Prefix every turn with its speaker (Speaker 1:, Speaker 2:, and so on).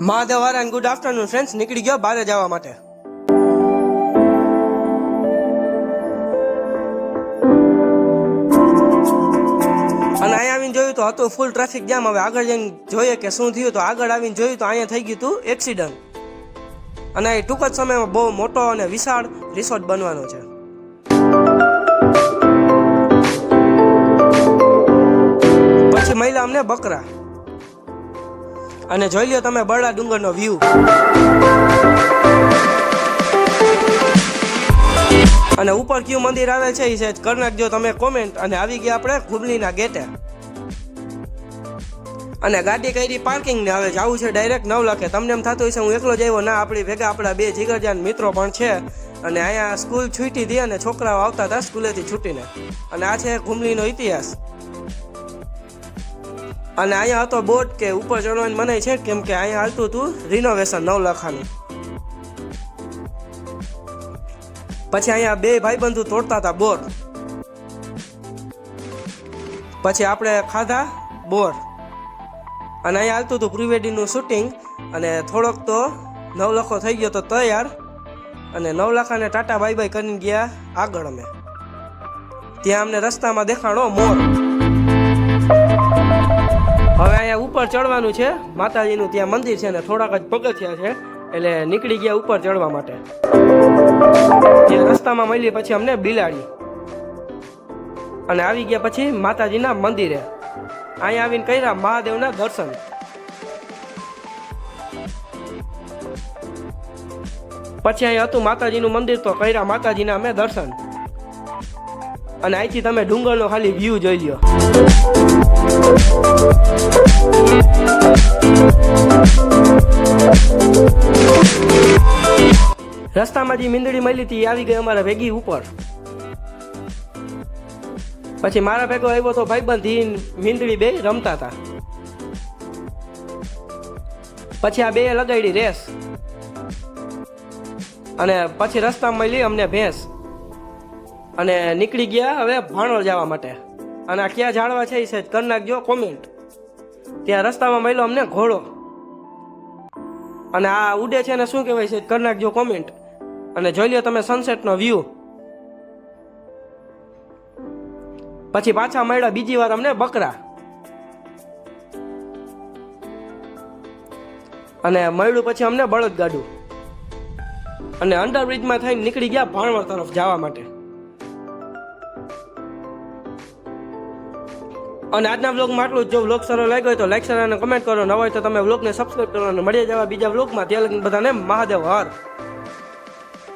Speaker 1: મહાદેવ વારા good afternoon friends નીકળી ગયો બહાર જવા માટે. અને અહીંયા આવીને જોયું તો હતું ફૂલ ટ્રાફિક જામ હવે આગળ જઈને જોઈએ કે શું થયું તો આગળ આવીને જોયું તો અહીંયા થઈ ગયું હતું એક્સિડન્ટ અને એ ટૂંક જ સમયમાં બહુ મોટો અને વિશાળ રિસોર્ટ બનવાનો છે. પછી મહિલા અમને બકરા. અને જોઈ લ્યો તમે બરડા ડુંગરનો વ્યૂ અને ઉપર કયું મંદિર આવે છે એ છે કરી નાખજો તમે કોમેન્ટ અને આવી ગયા આપણે ખુબલીના ગેટે અને ગાડી કરી પાર્કિંગ ને હવે જવું છે ડાયરેક્ટ નવ લાખે તમને એમ થતું હશે હું એકલો જ આવ્યો, ના, આપણી ભેગા આપણા બે જીગરજાન મિત્રો પણ છે. અને અહીંયા સ્કૂલ છૂટી હતી અને છોકરાઓ આવતા હતા સ્કૂલેથી છૂટીને. અને આ છે ઘુમલીનો ઇતિહાસ. અને અહીંયા હતો બોટ કે ઉપર ચડવાની મને છે, કેમ કે અહીંયા હાલતું હતું રિનોવેશન નવ લાખાનું પછી અહીંયા બે ભાઈબંધુ તોડતા હતા બોર. પછી આપણે ખાધા બોર. અને અહીંયા હાલતું હતું પ્રિવેડિંગનું શૂટિંગ અને થોડોક તો નવ લાખો થઈ ગયો તો તૈયાર. અને નવ લાખાને ટાટા બાય બાય કરીને ગયા આગળ અમે. ત્યાં અમને રસ્તામાં દેખાણો મોર. ઉપર ચડવાનું છે. માતાજીનું ત્યાં મંદિર છે ને થોડાક જ પગથિયા છે, એટલે નીકળી ગયા ઉપર ચડવા માટે. જે રસ્તામાં મળી પછી અમને બિલાડી. અને આવી ગયા પછી માતાજીના મંદિરે. અહીંયા આવીને કર્યા મહાદેવના દર્શન. પછી અહીંયા હતું માતાજીનું મંદિર, તો કર્યા માતાજીના અમે દર્શન. અને અહીંથી તમે ડુંગરનો ખાલી વ્યૂ જોઈ લ્યો. રસ્તામાં જે મીંદડી મળી હતી આવી ગઈ અમારા ભેગી ઉપર. પછી મારા ભેગો આવ્યો તો ભાઈબંધ મીંદડી બે રમતા હતા પછી આ બે લગાડી રેસ. અને પછી રસ્તામાં મળી અમને ભેંસ. અને નીકળી ગયા હવે ભાણોળ જવા માટે. અને આ ક્યાં જાણવા છે એ સાહેબ? કરી નાખજો કોમેન્ટ ત્યાં રસ્તામાં મળ્યો અમને ઘોડો. અને આ ઉડે છે ને શું કહેવાય છે કરી નાખજો કોમેન્ટ અને જોઈ લ્યો તમે સનસેટનો વ્યૂ પછી પાછા મળ્યા બીજી વાર અમને બકરા. અને મળ્યું પછી અમને બળદગાડું. અને અંડરબ્રિજમાં થઈને નીકળી ગયા ભાણવડ તરફ જવા માટે. અને આજના વ્લોગમાં આટલું જ. વ્લોગ સારો લાગ્યો હોય તો લાઈક શેર અને કમેન્ટ કરો. ન હોય તો તમે વ્લોગને સબસ્ક્રાઈબ કરો અને મળી જવા બીજા વ્લોગમાં ત્યાં લગીને બધાને મહાદેવ. હર.